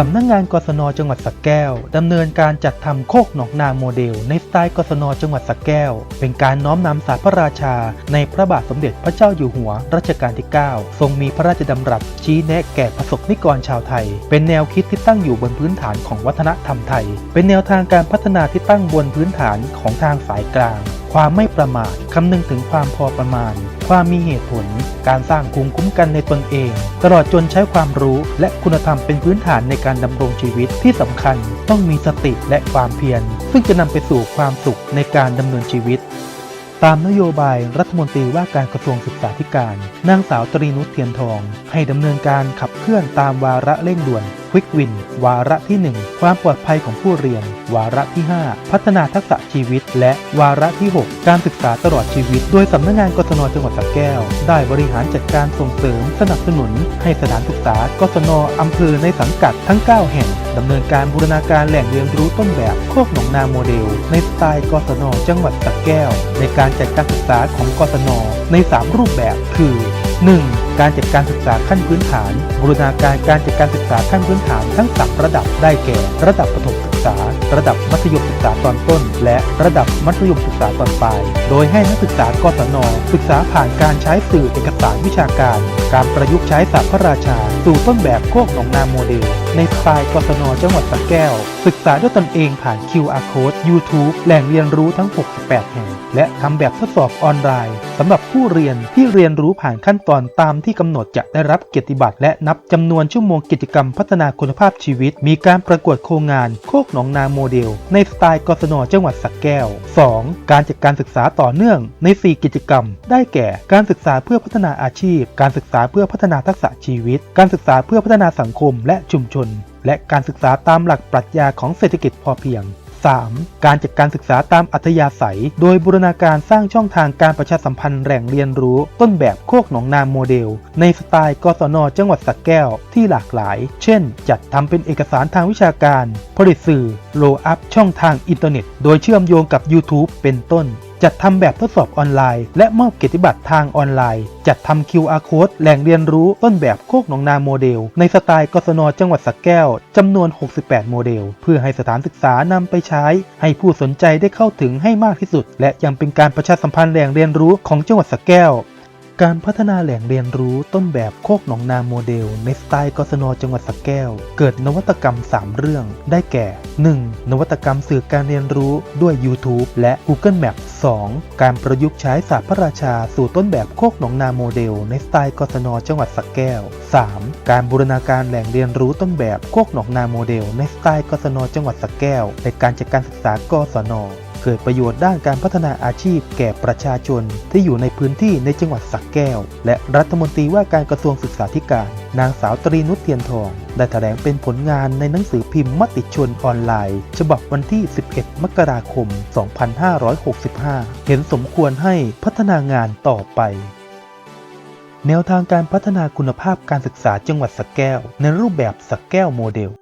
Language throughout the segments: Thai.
สำนักงงานกศนจังหวัดสระแก้วดำเนินการจัดทำโคกหนองนาโมเดล ในสไตล์กศนจังหวัดสระแก้ว เป็นการน้อมนำศาสตร์พระราชา ในพระบาทสมเด็จพระเจ้าอยู่หัวรัชกาลที่ 9 ทรงมีพระราชดำรัสชี้แนะแก่ประสบนิกรชาวไทย เป็นแนวคิดที่ตั้งอยู่บนพื้นฐานของวัฒนธรรมไทย เป็นแนวทางการพัฒนาที่ตั้งบนพื้นฐานของทางสายกลาง ความไม่ประมาทคำนึงถึงความพอประมาณ ความมีเหตุผล การสร้างภูมิคุ้มกันในตนเอง ตลอดจนใช้ความรู้และคุณธรรมเป็นพื้นฐานในการดำรงชีวิตที่สำคัญ ต้องมีสติและความเพียร ซึ่งจะนำไปสู่ความสุขในการดำเนินชีวิต ตามนโยบายรัฐมนตรีว่าการกระทรวงศึกษาธิการ นางสาวตรีนุชเทียนทอง ให้ดำเนินการขับเคลื่อนตามวาระเร่งด่วน ควิกวิน วาระที่ 1 ความปลอดภัยของผู้เรียน วาระที่ 5 พัฒนาทักษะชีวิต และวาระที่ 6 การศึกษาตลอดชีวิต โดยสำนักงานกศนจังหวัดสระแก้ว ได้บริหารจัดการส่งเสริม สนับสนุน ให้สถานศึกษากศนอำเภอในสังกัดทั้ง 9 แห่งดำเนินการบูรณาการแหล่งเรียนรู้ต้นแบบโคกหนองนาโมเดล ในสไตล์กศนจังหวัดสระแก้ว ในการจัดการศึกษาของกศนใน 3 รูปแบบคือ 1. การจัดการศึกษาขั้นพื้นฐาน บูรณาการการจัดการศึกษาขั้นพื้นฐานทั้ง3ระดับได้แก่ ระดับประถมศึกษา ระดับมัธยมศึกษาตอนต้น และระดับมัธยมศึกษาตอนปลาย โดยให้นักศึกษากศนศึกษาผ่านการใช้สื่อเอกสารวิชาการ การประยุกต์ใช้ศาสตร์พระราชา สู่ต้นแบบโคกหนองนาโมเดล ในสไตล์กศนจังหวัดสระแก้ว ศึกษาด้วยตนเองผ่าน QR Code YouTube แหล่งเรียนรู้ทั้ง 68 แห่ง และทำแบบทดสอบออนไลน์สำหรับผู้เรียนที่เรียนรู้ผ่านขั้นตอนตามที่กำหนดจะได้รับเกียรติบัตรและนับจำนวนชั่วโมงกิจกรรมพัฒนาคุณภาพชีวิต มีการประกวดโครงงานโคกหนองนาโมเดล ในสไตล์กศนจังหวัดสระแก้ว 2. การจัดการศึกษาต่อเนื่องใน 4 กิจกรรม ได้แก่ การศึกษาเพื่อพัฒนาอาชีพ การศึกษาเพื่อพัฒนาทักษะชีวิต การศึกษาเพื่อพัฒนาสังคมและชุมชน และการศึกษาตามหลักปรัชญาของเศรษฐกิจพอเพียง 3. การจัดการศึกษาตามอัธยาศัย โดยบูรณาการสร้างช่องทางการประชาสัมพันธ์แหล่งเรียนรู้ ต้นแบบโคกหนองนาโมเดล ในสไตล์กศนจังหวัดสระแก้วที่หลากหลาย เช่น จัดทำเป็นเอกสารทางวิชาการ ผลิตสื่อ โลอัพช่องทางอินเทอร์เน็ต โดยเชื่อมโยงกับ YouTube เป็นต้น จัดทำแบบทดสอบออนไลน์ และมอบเกียรติบัตรทางออนไลน์ จัดทำ QR Code แหล่งเรียนรู้ต้นแบบโคกหนองนาโมเดล ในสไตล์กศนจังหวัดสักแก้วจำนวน 68 โมเดล เพื่อให้สถานศึกษานำไปใช้ ให้ผู้สนใจได้เข้าถึงให้มากที่สุด และยังเป็นการประชาสัมพันธ์แหล่งเรียนรู้ของจังหวัดสักแก้ว การพัฒนาแหล่งเรียนรู้ต้นแบบโคกหนองนาโมเดล ในสไตล์กศนจังหวัดสระแก้ว เกิดนวัตกรรม 3 เรื่อง ได้แก่ 1. นวัตกรรมสื่อการเรียนรู้ด้วย YouTube และ Google Map 2. การประยุกต์ใช้ศาสตร์พระราชาสู่ต้นแบบโคกหนองนาโมเดล ในสไตล์กศนจังหวัดสระแก้ว 3. การบูรณาการแหล่งเรียนรู้ต้นแบบโคกหนองนาโมเดล ในสไตล์กศนจังหวัดสระแก้ว ในการจัดการศึกษากศน กิดประโยชน์ด้านการพัฒนาอาชีพแก่ประชาชน ที่อยู่ในพื้นที่ในจังหวัดสระแก้ว และรัฐมนตรีว่าการกระทรวงศึกษาธิการ นางสาวตรีนุชเทียนทอง ได้แถลงเป็นผลงานในหนังสือพิมพ์มติชนออนไลน์ ฉบับวันที่ 11 มกราคม 2565 เห็นสมควรให้พัฒนางานต่อไปแนวทางการพัฒนาคุณภาพการศึกษาจังหวัดสระแก้ว ในรูปแบบสระแก้วโมเดล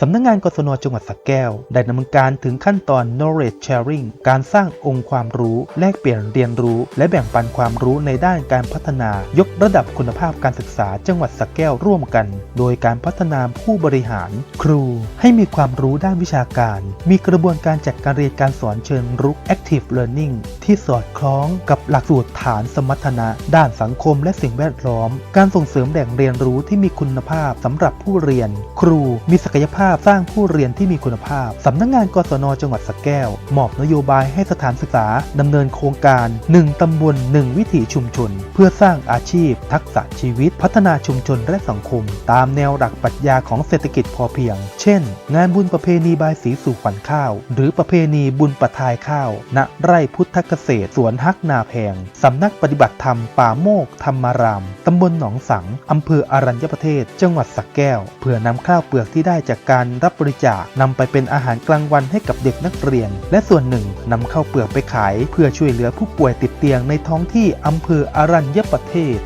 สำนักงานกศนจังหวัดสระแก้ว ได้ดำเนินการถึงขั้นตอน knowledge sharing การสร้างองค์ความรู้ แลกเปลี่ยนเรียนรู้ และแบ่งปันความรู้ในด้านการพัฒนา ยกระดับคุณภาพการศึกษาจังหวัดสระแก้วร่วมกัน โดยการพัฒนาผู้บริหาร ครูให้มีความรู้ด้านวิชาการ มีกระบวนการจัดการเรียนการสอนเชิงรุก active learning ที่สอดคล้องกับหลักสูตรฐานสมรรถนะ ด้านสังคมและสิ่งแวดล้อม การส่งเสริมแหล่งเรียนรู้ที่มีคุณภาพสำหรับผู้เรียน ครูมีศักยภาพสร้างผู้เรียนที่มีคุณภาพ สำนักงงานกศนจังหวัดสระแก้ว มอบนโยบายให้สถานศึกษาดำเนินโครงการ 1 ตำบล 1 วิถีชุมชน เพื่อสร้างอาชีพ ทักษะชีวิต พัฒนาชุมชนและสังคม ตามแนวหลักปรัชญาของเศรษฐกิจพอเพียง เช่น งานบุญประเพณีบายสีสู่ขวัญข้าว หรือประเพณีบุญปะทายข้าว ณ ไร่พุทธเกษตร สวนฮักนาแพง สำนักปฏิบัติธรรมป่าโมกธรรมารามตำบลหนองสังอำเภออรัญญประเทศ จังหวัดสระแก้ว เพื่อนำข้าวเปลือกที่ได้จากการรับบริจาคนำไปเป็นอาหารกลางวันให้กับเด็กนักเรียน และส่วนหนึ่งนำเข้าเปลือกไปขาย เพื่อช่วยเหลือผู้ป่วยติดเตียงในท้องที่อำเภออรัญญประเทศ